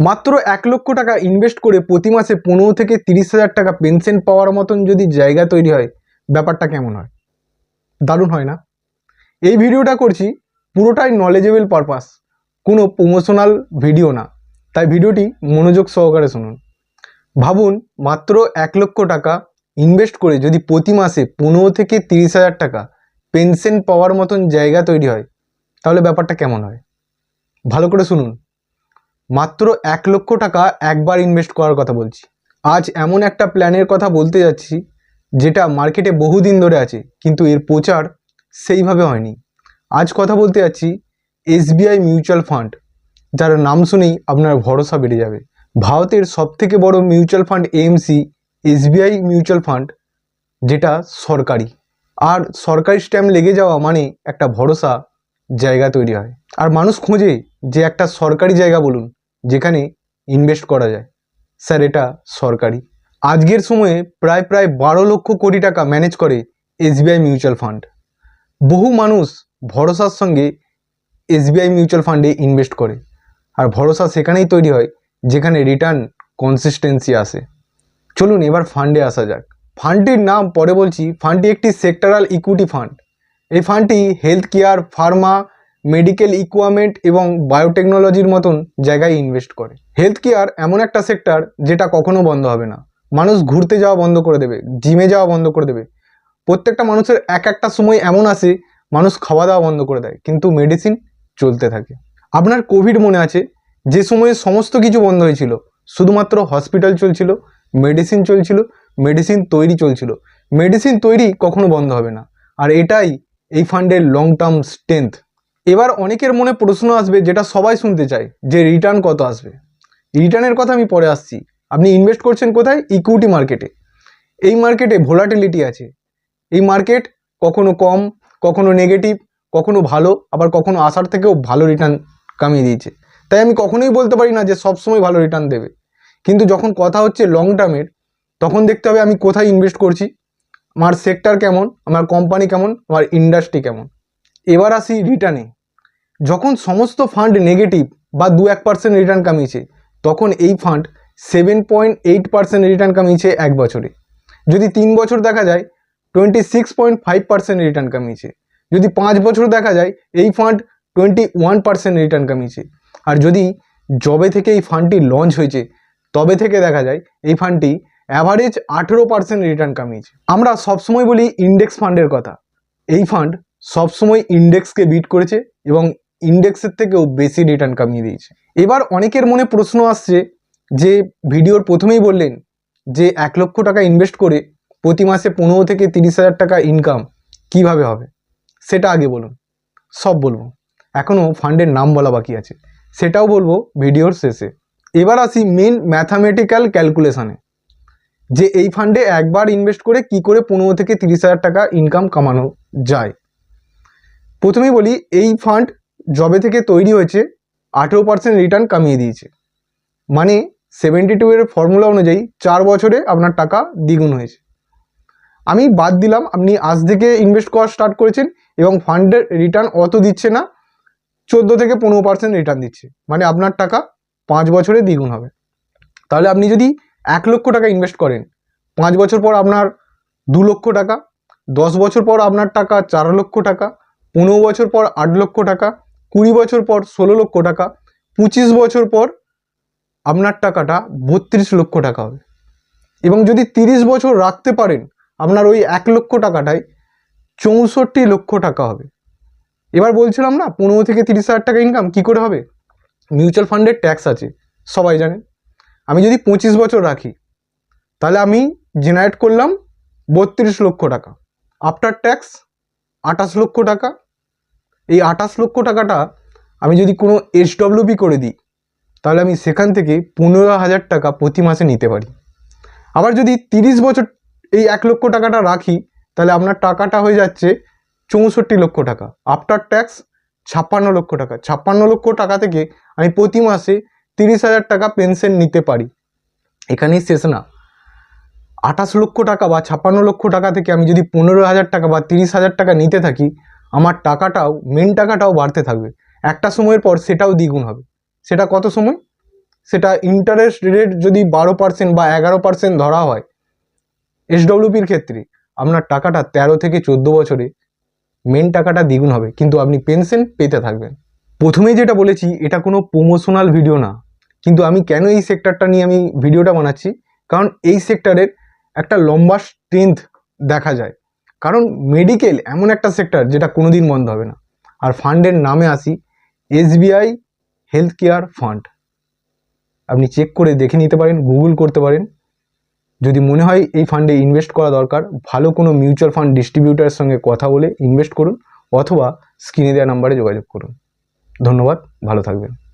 মাত্র এক লক্ষ টাকা ইনভেস্ট করে প্রতি মাসে পনেরো থেকে তিরিশ হাজার টাকা পেনশন পাওয়ার মতন যদি জায়গা তৈরি হয়, ব্যাপারটা কেমন হয়? দারুণ হয় না? এই ভিডিওটা করছি পুরোটাই নলেজেবল পারপাস কোনো প্রমোশনাল ভিডিও না। তাই ভিডিওটি মনোযোগ সহকারে শুনুন। ভাবুন, মাত্র এক লক্ষ টাকা ইনভেস্ট করে যদি প্রতি মাসে পনেরো থেকে তিরিশ হাজার টাকা পেনশন পাওয়ার মতন জায়গা তৈরি হয়, তাহলে ব্যাপারটা কেমন হয়? ভালো করে শুনুন। মাত্র এক লক্ষ টাকা একবার ইনভেস্ট করার কথা বলছি। আজ এমন একটা প্ল্যানের কথা বলতে যাচ্ছি, যেটা মার্কেটে বহুদিন ধরে আছে, কিন্তু এর প্রচার সেইভাবে হয়নি। আজ কথা বলতে যাচ্ছি এসবিআই মিউচুয়াল ফান্ড যার নাম শুনেই আপনার ভরসা বেড়ে যাবে। ভারতের সবথেকে বড় mutual fund AMC SBI mutual fund যেটা সরকারি। আর সরকারি স্ট্যাম্প লেগে যাওয়া মানে একটা ভরসা জায়গা তৈরি হয়। আর মানুষ খোঁজে যে একটা সরকারি জায়গা বলুন যেখানে ইনভেস্ট করা যায়। স্যার, এটা সরকারি। আজকের সময়ে প্রায় প্রায় বারো লক্ষ কোটি টাকা ম্যানেজ করে এসবিআই মিউচুয়াল ফান্ড বহু মানুষ ভরসার সঙ্গে এসবিআই মিউচুয়াল ফান্ডে ইনভেস্ট করে। আর ভরসা সেখানেই তৈরি হয়, যেখানে রিটার্ন কনসিস্টেন্সি আসে। চলুন এবার ফান্ডে আসা যাক। ফান্ডটির নাম পরে বলছি। ফান্ডটি একটি সেক্টরাল ইকুইটি ফান্ড এই ফান্ডটি health care pharma medical equipment এবং বায়োটেকনোলজির মতন জায়গায় ইনভেস্ট করে। হেলথ কেয়ার এমন একটা সেক্টর যেটা কখনো বন্ধ হবে না। মানুষ ঘুরতে যাওয়া বন্ধ করে দেবে জিমে যাওয়া বন্ধ করে দেবে। প্রত্যেকটা মানুষের এক একটা সময় এমন আসে, মানুষ খাওয়া দাওয়া বন্ধ করে দেয়, কিন্তু মেডিসিন চলতে থাকে। আপনার কোভিড মনে আছে? যে সময়ে সমস্ত কিছু বন্ধ হয়েছিল, শুধুমাত্র হসপিটাল চলছিল মেডিসিন চলছিল মেডিসিন তৈরি চলছিল। মেডিসিন তৈরি কখনো বন্ধ হবে না। আর এটাই এই ফান্ডের লং টার্ম স্ট্রেংথ এবার অনেকের মনে প্রশ্ন আসবে যেটা সবাই শুনতে চায়, যে রিটার্ন কত আসবে? রিটার্নের কথা আমি পরে আসছি। আপনি ইনভেস্ট করছেন কোথায়? ইকুইটি মার্কেটে এই মার্কেটে ভোলাটিলিটি আছে। এই মার্কেট কখনো কম, কখনো নেগেটিভ কখনো ভালো, আবার কখনো আসার থেকেও ভালো রিটার্ন কামিয়ে দিয়েছে। তাই আমি কখনোই বলতে পারি না যে সবসময় ভালো রিটার্ন দেবে। কিন্তু যখন কথা হচ্ছে লং টার্মের তখন দেখতে হবে আমি কোথায় ইনভেস্ট করছি, আমার সেক্টর কেমন, আমার কোম্পানি কেমন, আমার ইন্ডাস্ট্রি কেমন। এবার আসি রিটার্নে যখন সমস্ত ফান্ড নেগেটিভ বা দু এক পার্সেন্ট রিটার্ন কামিয়েছে, তখন এই fund seven point eight percent return কামিয়েছে এক বছরে। যদি তিন বছর দেখা যায় twenty six point five percent return কামিয়েছে। যদি পাঁচ বছর দেখা যায়, এই fund twenty one percent return কামিয়েছে। আর যদি জবে থেকে এই ফান্ডটি লঞ্চ হয়েছে, তবে থেকে দেখা যায়, এই ফান্ডটি অ্যাভারেজ আঠেরো পার্সেন্ট রিটার্ন কামিয়েছে। আমরা সবসময় বলি ইন্ডেক্স ফান্ডের কথা। এই ফান্ড সবসময় ইন্ডেক্সকে বিট করেছে এবং ইন্ডেক্সের থেকেও বেশি রিটার্ন কামিয়ে দিয়েছে। এবার অনেকের মনে প্রশ্ন আসছে যে, ভিডিওর প্রথমেই বললেন যে, এক লক্ষ টাকা ইনভেস্ট করে প্রতি মাসে পনেরো থেকে তিরিশ হাজার টাকা ইনকাম কীভাবে হবে? সেটা আগে বলুন। সব বলব। এখনও ফান্ডের নাম বলা বাকি আছে। সেটাও বলব ভিডিওর শেষে। এবার আসি মেন ম্যাথামেটিক্যাল ক্যালকুলেশানে যে, এই ফান্ডে একবার ইনভেস্ট করে কি করে পনেরো থেকে তিরিশ হাজার টাকা ইনকাম কামানো যায়? প্রথমেই বলি, এই ফান্ড জবে থেকে তৈরি হয়েছে আঠেরো পার্সেন্ট রিটার্ন কামিয়ে দিয়েছে। মানে সেভেন্টি টু এর ফর্মুলা অনুযায়ী চার বছরে আপনার টাকা দ্বিগুণ হয়েছে। আমি বাদ দিলাম, আপনি আজ থেকে ইনভেস্ট করা স্টার্ট করেছেন এবং ফান্ডের রিটার্ন অত দিচ্ছে না, চোদ্দ থেকে পনেরো পার্সেন্ট রিটার্ন দিচ্ছে। মানে আপনার টাকা পাঁচ বছরে দ্বিগুণ হবে। তাহলে আপনি যদি এক লক্ষ টাকা ইনভেস্ট করেন, পাঁচ বছর পর আপনার দু লক্ষ টাকা, দশ বছর পর আপনার টাকা চার লক্ষ টাকা, পনেরো বছর পর আট লক্ষ টাকা কুড়ি বছর পর ষোলো লক্ষ টাকা, পঁচিশ বছর পর আপনার টাকাটা বত্রিশ লক্ষ টাকা হবে। এবং যদি তিরিশ বছর রাখতে পারেন, আপনার ওই এক লক্ষ টাকাটায় চৌষট্টি লক্ষ টাকা হবে। এবার বলছিলাম না, পনেরো থেকে তিরিশ হাজার টাকা ইনকাম কি করে হবে? মিউচুয়াল ফান্ডের ট্যাক্স আছে, সবাই জানেন আমি যদি পঁচিশ বছর রাখি, তাহলে আমি জেনারেট করলাম বত্রিশ লক্ষ টাকা। আফটার ট্যাক্স আঠাশ লক্ষ টাকা এই আঠাশ লক্ষ টাকাটা আমি যদি কোনো এইচডব্লিউপি করে দিই, তাহলে আমি সেখান থেকে পনেরো হাজার টাকা প্রতি মাসে নিতে পারি। আবার যদি তিরিশ বছর এই এক লক্ষ টাকাটা রাখি, তাহলে আপনার টাকাটা হয়ে যাচ্ছে চৌষট্টি লক্ষ টাকা। আফটার ট্যাক্স ছাপ্পান্ন লক্ষ টাকা। ছাপ্পান্ন লক্ষ টাকা থেকে আমি প্রতি মাসে তিরিশ হাজার টাকা পেনশন নিতে পারি। এখানেই শেষ না। আঠাশ লক্ষ টাকা বা ছাপ্পান্ন লক্ষ টাকা থেকে আমি যদি পনেরো হাজার টাকা বা তিরিশ হাজার টাকা নিতে থাকি আমার টাকাটাও মেন টাকাটাও বাড়তে থাকবে। একটা সময়ের পর সেটাও দ্বিগুণ হবে। সেটা কত সময়? সেটা ইন্টারেস্ট রেট যদি বারো পার্সেন্ট বা এগারো পার্সেন্ট ধরা হয় এসডব্লিউপির ক্ষেত্রে আপনার টাকাটা তেরো থেকে চোদ্দ বছরে মেন টাকাটা দ্বিগুণ হবে। কিন্তু আপনি পেনশন পেতে থাকবেন। প্রথমেই যেটা বলেছি, এটা কোনো প্রমোশনাল ভিডিও না। কিন্তু আমি কেন এই সেক্টরটা নিয়ে আমি ভিডিওটা বানাচ্ছি? কারণ এই সেক্টরের একটা লম্বা স্ট্রেংথ দেখা যায়। কারণ মেডিকেল এমন একটা সেক্টর যেটা কোনো দিন বন্ধ হবে না। আর ফান্ডের নামে আসি এসবিআই হেলথ কেয়ার ফান্ড আপনি চেক করে দেখে নিতে পারেন গুগল করতে পারেন। যদি মনে হয় এই ফান্ডে ইনভেস্ট করা দরকার, ভালো কোনো মিউচুয়াল ফান্ড ডিস্ট্রিবিউটারের সঙ্গে কথা বলে ইনভেস্ট করুন, অথবা স্ক্রিনে দেওয়া নাম্বারে যোগাযোগ করুন। ধন্যবাদ, ভালো থাকবেন।